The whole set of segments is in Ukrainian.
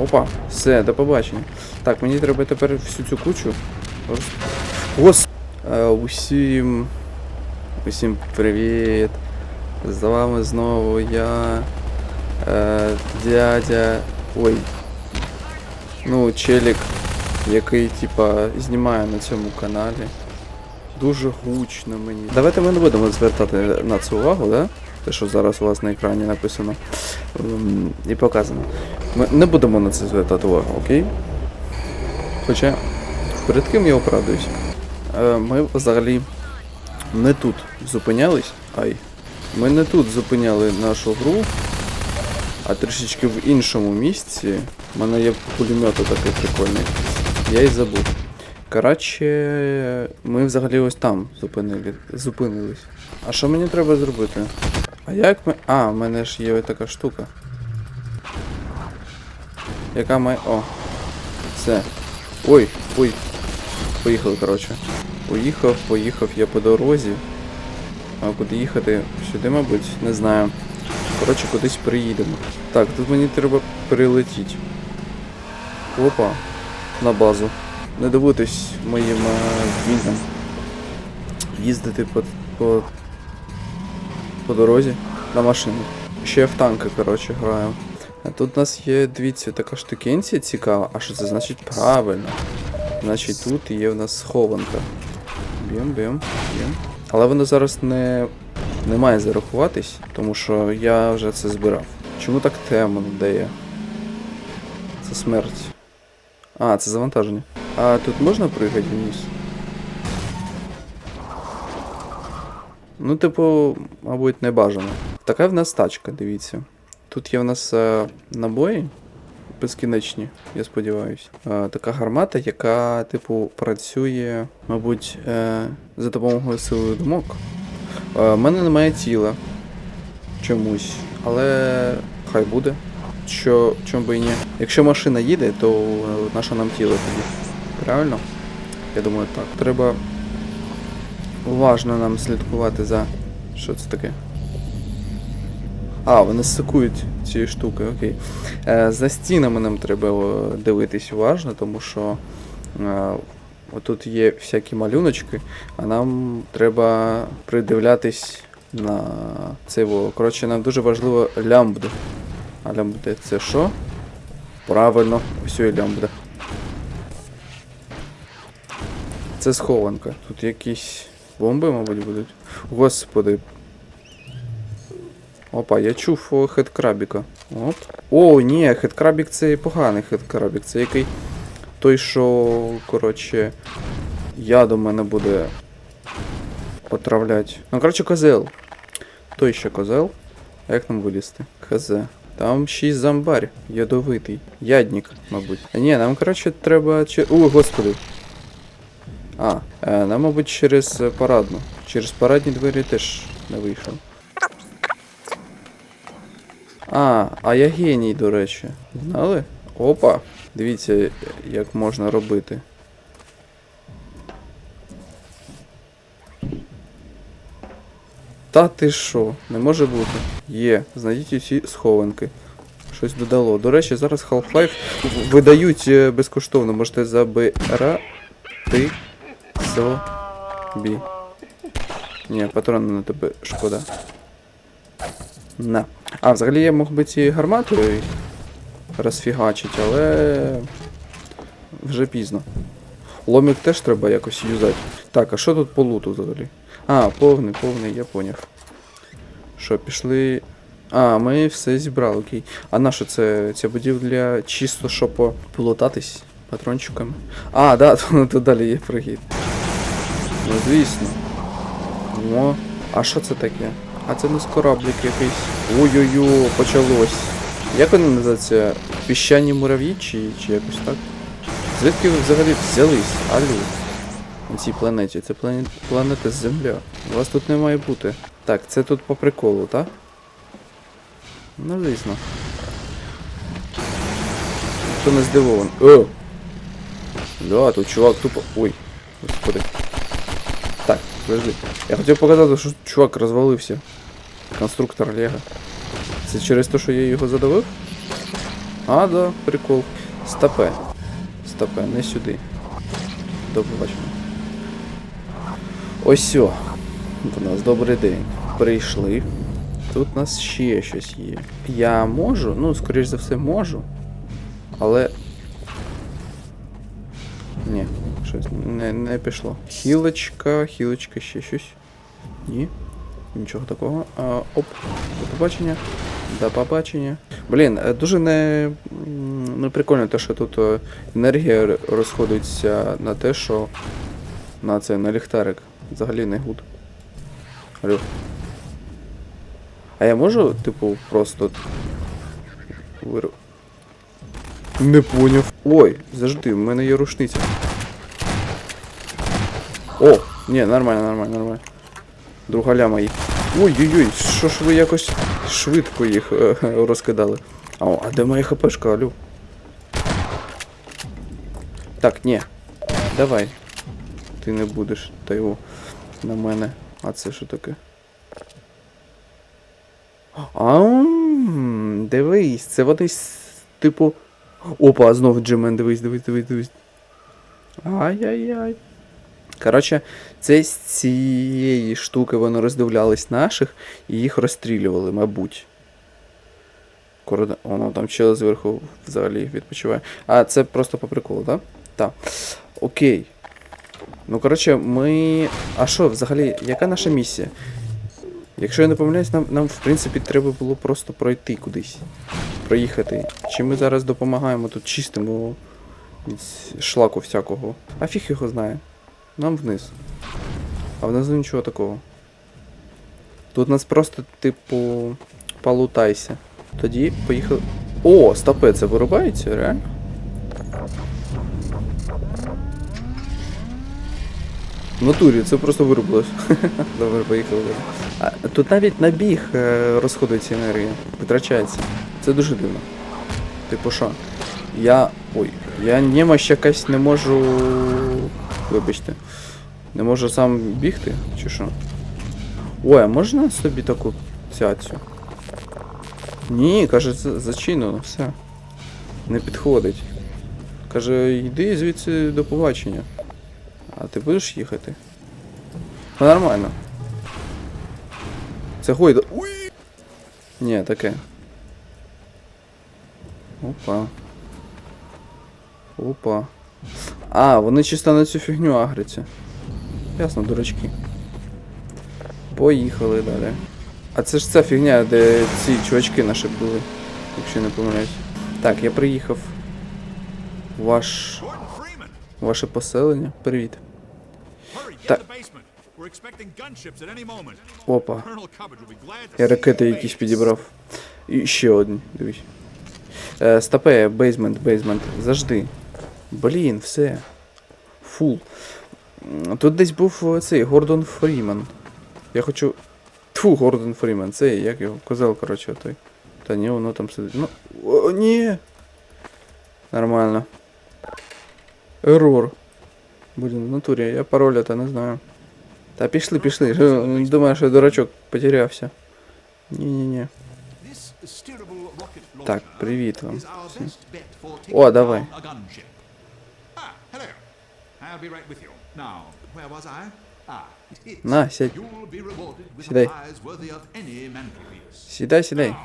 Опа, все, до побачення. Так, мені треба тепер всю цю кучу. Гос... Е, усім. Усім привіт. З вами знову я. Е, дядя. Ой. Ну, челік, який, типа, знімає на цьому каналі. Дуже гучно мені. Давайте ми не будемо звертати на це увагу, да? Те, що зараз у вас на екрані написано ем, і показано. Ми не будемо на це звертати увагу, окей? Хоча, перед ким я оправдуюсь? Е, ми взагалі не тут зупинялись. Ай. Ми не тут зупиняли нашу гру, а трішечки в іншому місці. У мене є пулемет такий прикольний. Я й забув. Коротше, ми взагалі ось там зупинили, зупинились. А що мені треба зробити? А як ми. А, в мене ж є ось така штука. Яка має. О. Все. Ой, ой. Поїхали, коротше. Поїхав, поїхав я по дорозі. А куди їхати? Сюди, мабуть, не знаю. Коротше, кудись приїдемо. Так, тут мені треба прилетіти. Опа. На базу. Не дивуйтесь моїм е, вмінням. Їздити по, по, по дорозі на машині. Ще в танки, коротше, граю. А тут у нас є, дивіться, така штукенція цікава. А що це значить правильно? Значить тут є в нас схованка. Б'єм, б'єм, б'єм. Але воно зараз не, не має зарахуватись, тому що я вже це збирав. Чому так темно, я? Це смерть. А, це завантаження. А тут можна пригати вниз? Ну, типу, мабуть, не бажано. Така в нас тачка, дивіться. Тут є в нас е, набої безкінечні, я сподіваюся. Е, така гармата, яка, типу, працює, мабуть, е, за допомогою сили думок. У е, мене немає тіла чомусь, але хай буде. Що, чому би і ні. Якщо машина їде, то е, наша нам тіло тоді. Правильно? Я думаю, так. Треба уважно нам слідкувати за. Що це таке? А, вони сикують ці штуки, окей. Е, за стінами нам треба дивитись уважно, тому що е, отут є всякі малюночки, а нам треба придивлятись на це. во. Коротше, нам дуже важливо лямбда. А лямбда це що? Правильно, ось і лямбда. Це схованка. Тут якісь бомби, мабуть, будуть. Господи. Опа, я чув хедкрабіка. Оп. О, ні, хедкрабік це поганий хедкрабік. Це який той, що, коротше, я до мене буде отравлять. Ну, коротше, козел. Той ще козел. Як нам вилізти? Хз. Там шість зомбарь, ядовитий. Ядник, мабуть. А ні, нам, коротше, треба. О, господи. А, е, нам, мабуть, через е, парадну. Через парадні двері теж не вийшов. А, а я геній, до речі. Знали? Опа. Дивіться, як можна робити. Та ти що? Не може бути. Є. Знайдіть усі схованки. Щось додало. До речі, зараз Half-Life видають е, безкоштовно. Можете забирати собі. Ні, патрони на тебе шкода. На. А, взагалі я мог би ці гарматою розфігачить, але вже пізно. Ломік теж треба якось юзати. Так, а що тут по луту взагалі? А, повний, повний, я поняв. Що, пішли. А, ми все зібрали, окей. А на що це? Ця будівля чисто, щоб по- полутатись патрончиками. А, да, то, то далі є пригід. Ну звісно. О, а що це таке? А це не кораблик якийсь. Ой-ой-ой, почалось. Як вони називаються? Піщані мурав'ї чи, чи якось так? Звідки ви взагалі взялись? Алло. На цій планеті. Це планет, планета Земля. У вас тут не має бути. Так, це тут по приколу, так? Ну, звісно. Хто не здивований. О! Да, тут чувак тупо. Ой, господи. Подожди. Я хотів показати, що чувак розвалився. Конструктор Лего. Це через те, що я його задавив? А, да, прикол. Стопе. Стопе, не сюди. До побачення. Ось о. До нас добрий день. Прийшли. Тут у нас ще щось є. Я можу, ну, скоріш за все, можу. Але. Ні, щось не, не пішло. Хілочка, хілочка, ще щось. Ні. Нічого такого. А, оп, до побачення. До побачення. Блін, е, дуже не, не прикольно те, що тут е, енергія розходиться на те, що на це, на ліхтарик. Взагалі не гуд. Алло. А я можу, типу, просто. Вир... Не поняв. Ой, завжди, в мене є рушниця. Ні, нормально, нормально, нормально. Друга ляма їх. Ой-ой-ой, що ж ви якось швидко їх е, розкидали. А, а де моя хпшка, алю? Так, ні. Давай. Ти не будеш, та його на мене. А це що таке? А, дивись, це вони типу. Опа, знов Джимен, дивись, дивись, дивись, дивись. Ай-яй-яй. Коротше, це з цієї штуки вони роздивлялись наших і їх розстрілювали, мабуть. Коротко, воно там чел зверху взагалі відпочиває. А, це просто по приколу, так? Так. Окей. Ну, коротше, ми. А що, взагалі, яка наша місія? Якщо я не помиляюсь, нам, нам в принципі треба було просто пройти кудись. Проїхати. Чи ми зараз допомагаємо тут чистимо від шлаку всякого. А фіг його знає. Нам вниз. А внизу нічого такого. Тут нас просто, типу, полутайся. Тоді поїхали. О, стопе, це вирубається, реально? В натурі, це просто вирубилось. Добре, поїхали. А, тут навіть на біг е, розходиться енергія, витрачається. Це дуже дивно. Типу що? Я. Ой, я немощ якась не можу. Вибачте. Не можу сам бігти, чи що? Ой, а можна собі таку цяцю? Ні, каже, за- зачинено, все. Не підходить. Каже, йди звідси до побачення. А ти будеш їхати? Ну нормально. Це гойда. Уй! Ні, таке. Опа. Опа. А, вони чисто на цю фігню агряться. Ясно, дурачки. Поїхали далі. А це ж ця фігня, де ці чувачки наші були, якщо не помиляюсь. Так, я приїхав. Ваш. Ваше поселення. Привіт. moment. Опа. Я ракети якісь підібрав. І ще одні, дивись. Е, стопе, бейзмент, бейзмент. Завжди. Блін, все. Фул. Тут десь був е, цей Гордон Фріман. Я хочу. Тфу, Гордон Фріман, цей, як його, козел, коротше, той. Та ні, воно там сидить. Ну. О, ні. Нормально. Ерор. Блін, в натурі, я пароля то не знаю. Та пішли, пішли. Думаю, що я дурачок потерявся. Ні-ні-ні. Так, привіт вам. О, давай. На, сядь. Сідай. Сідай, сідай.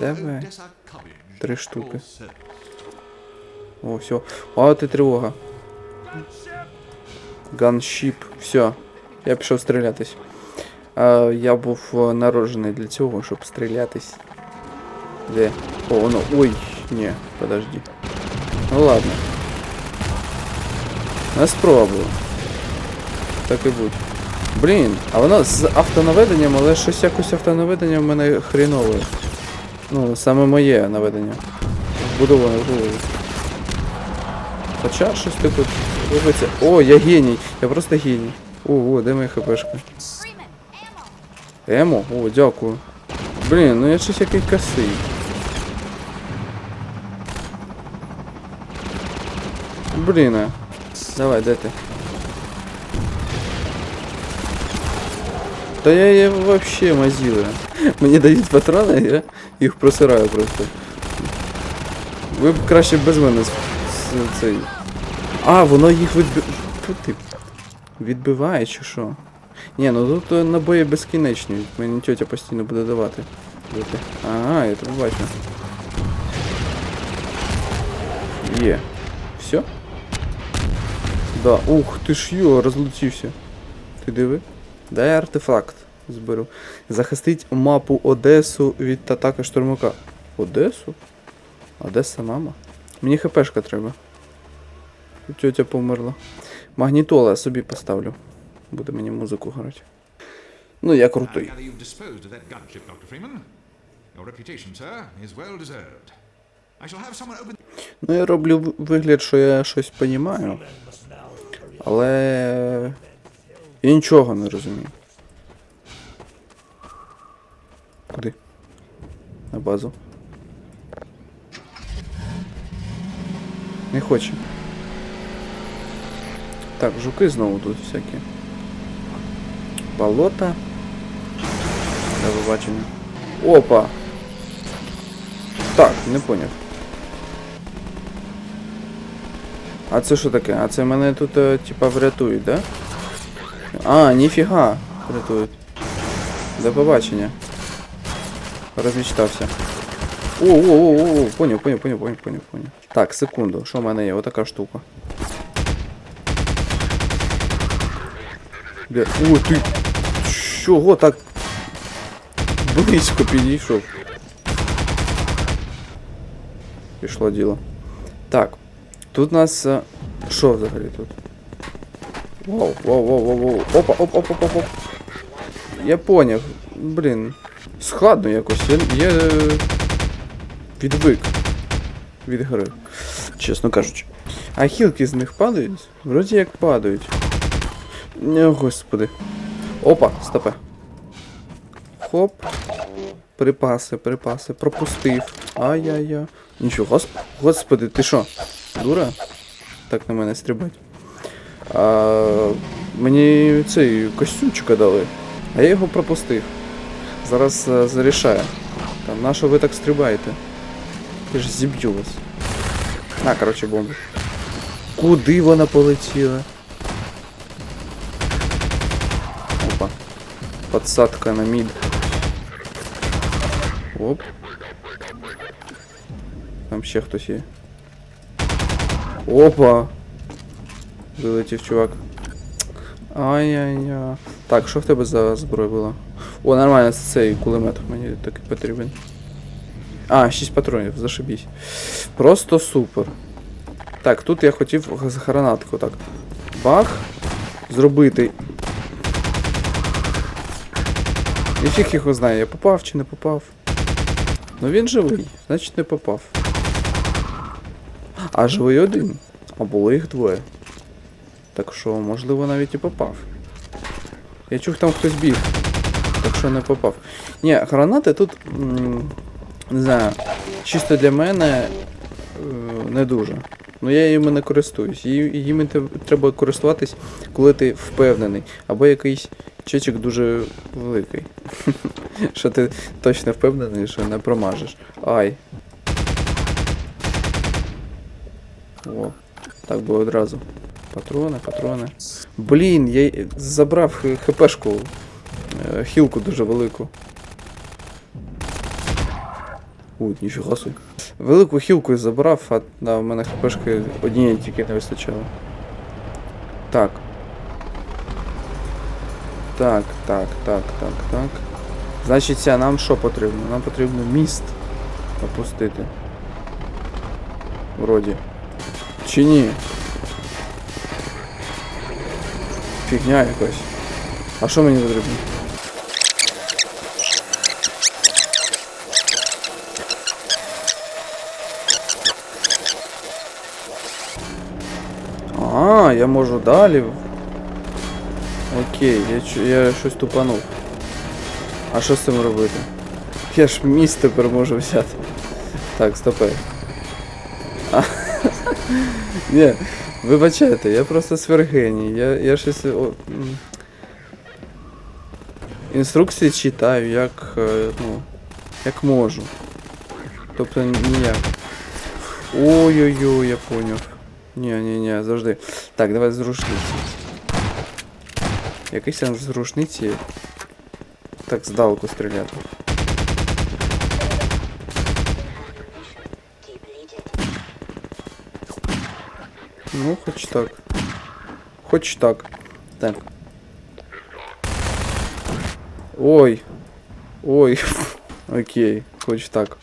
Давай. Три штуки. О, все. А от і тривога. Ганшіп. Все. Я пішов стрілятись. А, я був народжений для цього, щоб стрілятись. Де? О, воно. Ой, ні, подожди. Ну ладно. Не спробую. Так і будь. Блін, а воно з автонаведенням, але щось якось автонаведення в мене хрінове. Ну, саме моє наведення. Вбудоване в голову. Хоча щось типу робиться. О, я геній. Я просто геній. О, о, де моя хпшка? Емо? О, дякую. Блін, ну я щось який косий. Блін. Давай, де ти? Та я, я вообще мазила. Мені дають патрони, я їх просираю просто. Ви б краще без мене цей. А, воно їх відби... Фу ти. Відбиває чи що? Ні, ну тут е, набої безкінечні. Мені тьотя постійно буде давати. Ага, я тебе бачу. Є. Все? Да. Ух, ти ж йо, розлетівся. Ти диви? Дай артефакт зберу. Захистить мапу Одесу від атаки штурмака. Одесу? Одеса мама? Мені хпшка треба. Тут Тьотя померла. Магнітола я собі поставлю. Буде мені музику грати. Ну, я крутий. Ну, я роблю вигляд, що я щось понімаю. Але я нічого не розумію. Куди? На базу. Не хоче. Так, жуки знову тут всякі. Болота. До побачення. Опа! Так, не поняв. А це що таке? А це мене тут, е, типа, врятують, да? А, ніфіга врятують. До побачення. Розмічтався. О, о, о, о, о, поняв, поняв, поняв, поняв, поняв, поняв. Так, секунду, що в мене є? Отака штука. Бля, о, ти. Чого так? Близько підійшов. Пішло діло. Так. Тут у нас. е, Що взагалі тут? Вау, вау, вау, вау, вау. Опа, оп, оп, оп, оп. Я поняв. Блін. Складно якось. Я, я е, відвик від гри. Чесно кажучи. А хілки з них падають? Вроді як падають. О, господи. Опа, стопе. Хоп. Припаси, припаси, пропустив. Ай-яй-яй. Нічого, гос... господи, ти що? Дура? Так на мене стрибать. А, мені цей костюмчика дали, а я його пропустив. Зараз а, зарішаю. Там, на що ви так стрибаєте? Я ж зіб'ю вас. На, коротше, бомбу. Куди вона полетіла? Опа. Подсадка на мід. Оп. Там ще хтось є. Опа! Вилетів чувак. Ай-яй-яй. Так, що в тебе за зброя була? О, нормально, це цей кулемет мені такий потрібен. А, 6 патронів, зашибісь. Просто супер. Так, тут я хотів з гранатку так. Бах. Зробити. І фіг його знає, я попав чи не попав. Ну він живий, значить не попав. А живий один. А було їх двоє. Так що, можливо, навіть і попав. Я чув, там хтось біг. Так що не попав. Ні, гранати тут. не знаю. Чисто для мене е, не дуже. Ну я їми не користуюсь. Ї- Їми треба користуватись, коли ти впевнений. Або якийсь чечик дуже великий. Що ти точно впевнений, що не промажеш. Ай. О, так би одразу. Патрони, патрони. Блін, я забрав хпшку. е, Хілку дуже велику. У, ніфіга собі. Велику хілку забрав, а да, в мене хпшки однієї тільки не вистачало. Так. Так, так, так, так, так. Значить, нам що потрібно? Нам потрібно міст опустити. Вроді. Чи ні? Фігня якась. А що мені потрібно? А, я можу далі. Окей, я, чу- я щось тупанув. А що з цим робити? Я ж міст тепер можу взяти. Так, стопе. Ні, вибачайте, я просто свергеній. Я, я щось. О, інструкції читаю, як. е, ну. як можу. Тобто ніяк. Ой-ой-ой, я поняв. Ні, ні, ні, завжди. Так, давай з рушниці. Який сенс з так здалеку стріляти? Ну, хоч так. Хоч так. Так. Ой. Ой. Окей, хоч так.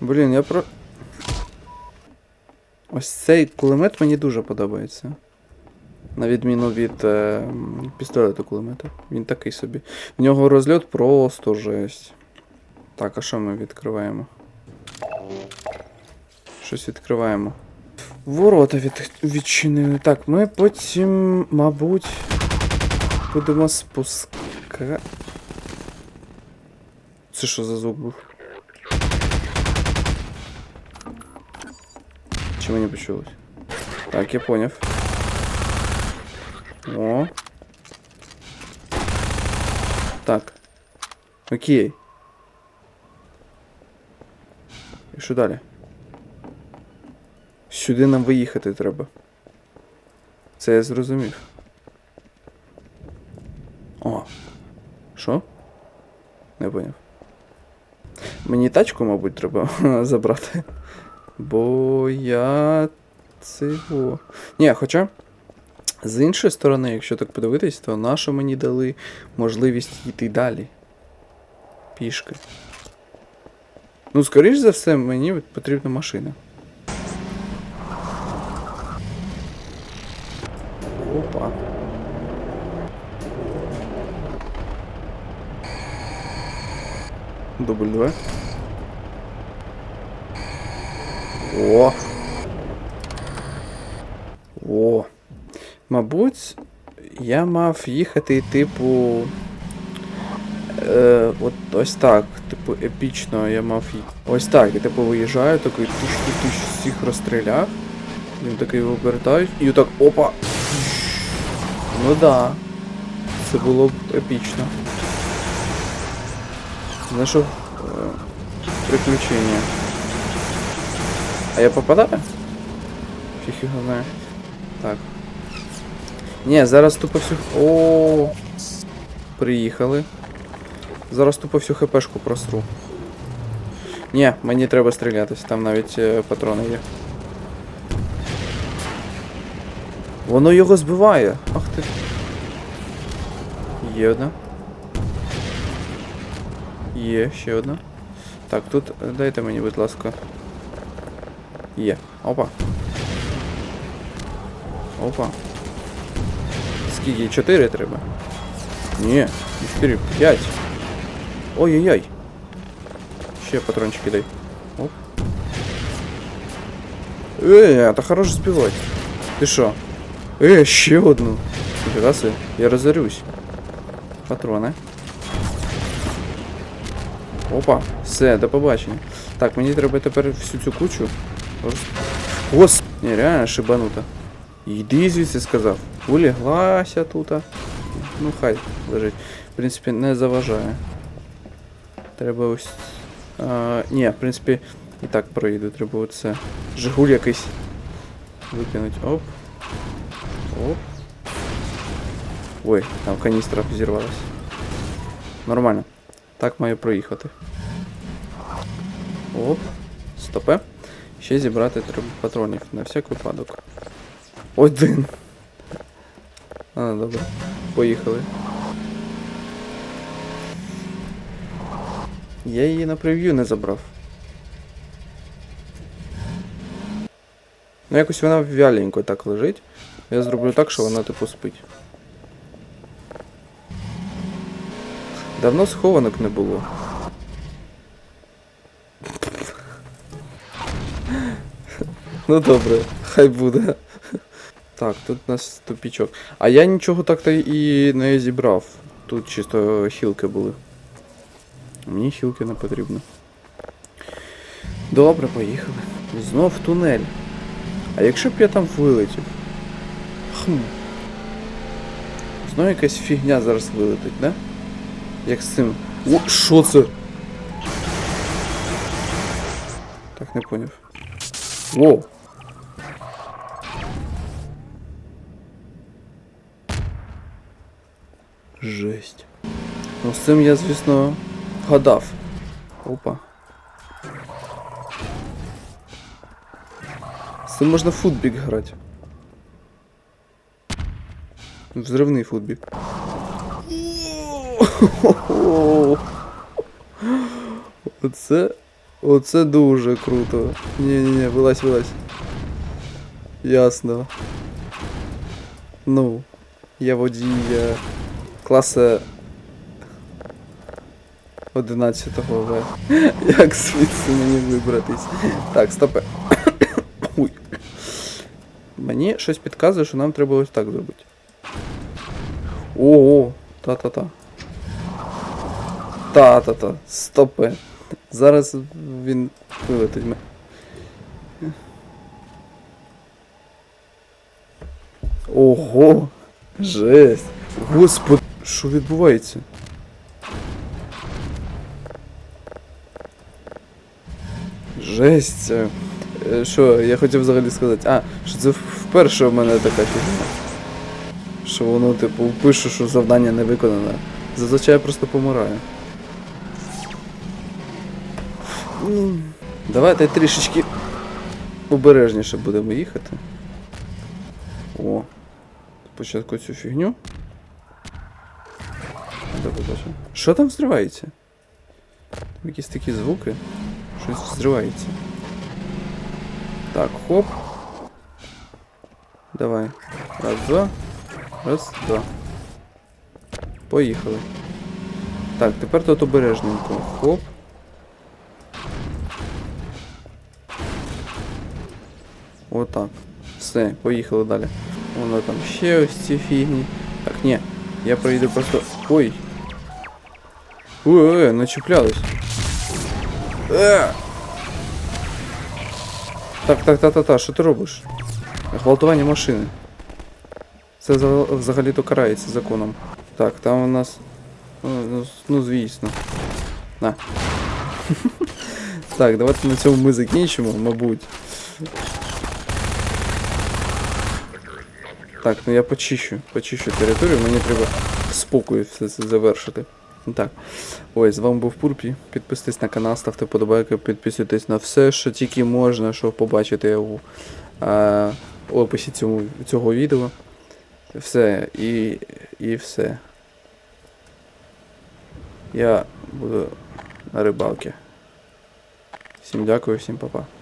Блін, я про. Ось цей кулемет мені дуже подобається. На відміну від е, м, пістолету кулемета. Він такий собі. В нього розльот просто жесть. Так, а що ми відкриваємо? Щось відкриваємо. Ворота від... відчинили. Так, ми потім, мабуть, будемо спускати. Це що за звук був? Чи мені почулось? Так, я поняв. О. Так. Окей. І що далі? Сюди нам виїхати треба. Це я зрозумів. О. Що? Не поняв. Мені тачку, мабуть, треба забрати. Бо я цього. Ні, хоча. З іншої сторони, якщо так подивитись, то нашу мені дали можливість йти далі. Пішки. Ну, скоріш за все, мені потрібна машина. Опа. 2. О. О. Мабуть, я мав їхати, типу. Е, от ось так. Типу, епічно я мав їхати. Ось так. Я типу виїжджаю, такий тиш всіх розстріляв. Він такий обертають. І отак опа. Ну да. Це було б епічно. Знайшов е, приключення. А я попадаю? Його знає. Так. Ні, зараз тупо всю. О. Приїхали. Зараз тупо всю хпшку просру. Ні, мені треба стрілятись, там навіть е, патрони є. Воно його збиває. Ах ти. Є одна. Є, ще одна. Так, тут е, дайте мені, будь ласка. Є. Опа. Опа. Скільки? Чотири треба? Ні, чотири, п'ять. Ой-ой-ой. Ще патрончики дай. Оп. Е, та хорош збивати. Ти що? Е, ще одну. Ніфіга себе, я розорюсь. Патрони. Опа, все, до побачення. Так, мені треба тепер всю цю кучу. роз- Гос! Ні, реально шибанута. Йди звідси сказав. Улеглася тут. Ну хай лежить. В принципі, не заважає. Треба ось. А, ні, в принципі, і так проїду. Треба оце. Жигуль якийсь. Викинуть. Оп. Оп. Ой, там каністра взірвалась. Нормально. Так маю проїхати. Оп. Стопе. Ще зібрати треба патронів на всяк випадок. Один. А, добре. Поїхали. Я її на прев'ю не забрав. Ну якось вона вяленько так лежить. Я зроблю так, що вона типу спить. Давно схованок не було. Ну добре, хай буде. Так, тут у нас тупічок. А я нічого так-то і не зібрав. Тут чисто хілки були. Мені хілки не потрібно. Добре, поїхали. Знов тунель. А якщо б я там вилетів? Хм. Знову якась фігня зараз вилетить, да? Як з цим. О, що це? Так, Не поняв. Воу. Жесть. Ну, з цим я, звісно, гадав. Опа. З цим можна футбік грати. Взривний футбік. Оце. Оце дуже круто. Ні-ні-ні, вилазь, вилазь. Ясно. Ну, я водій е, класа 11 В. Як звідси мені вибратись? Так, стопе. Ой. Мені щось підказує, що нам треба ось так зробити. Ого, та-та-та. Та-та-та. Стопе. Зараз він вилетить. ме- Ого! Жесть! Господи, що відбувається? Жесть. е, Що, я хотів взагалі сказати. А, що це вперше в мене така фігня. Що воно, типу, пише, що завдання не виконане. Зазвичай я просто помираю. Давайте трішечки обережніше будемо їхати. О. Спочатку цю фігню. Що там взривається? Там якісь такі звуки. Щось взривається. Так, хоп. Давай. Раз, два. Раз, два. Поїхали. Так, тепер тут обережненько. Хоп. Отак. Все, поїхали далі. Воно там ще ось ці фігні. Так, ні. Я проїду просто. Ой. Ой, ой, начеплялись. Е! Так, так, так, так, так, що ти робиш? Гвалтування машини. Це взагалі-то карається законом. Так, там у нас. Ну, ну, ну звісно. На. так, давайте на цьому ми закінчимо, мабуть. Так, ну я почищу, почищу територію, мені треба спокою все це завершити. Так. Ось, з вами був Пурпі. Підписуйтесь на канал, ставте вподобайки, підписуйтесь на все, що тільки можна, що побачите у е, описі цього, цього відео. Все, і, і все. Я буду на рибалці. Всім дякую, всім па-па.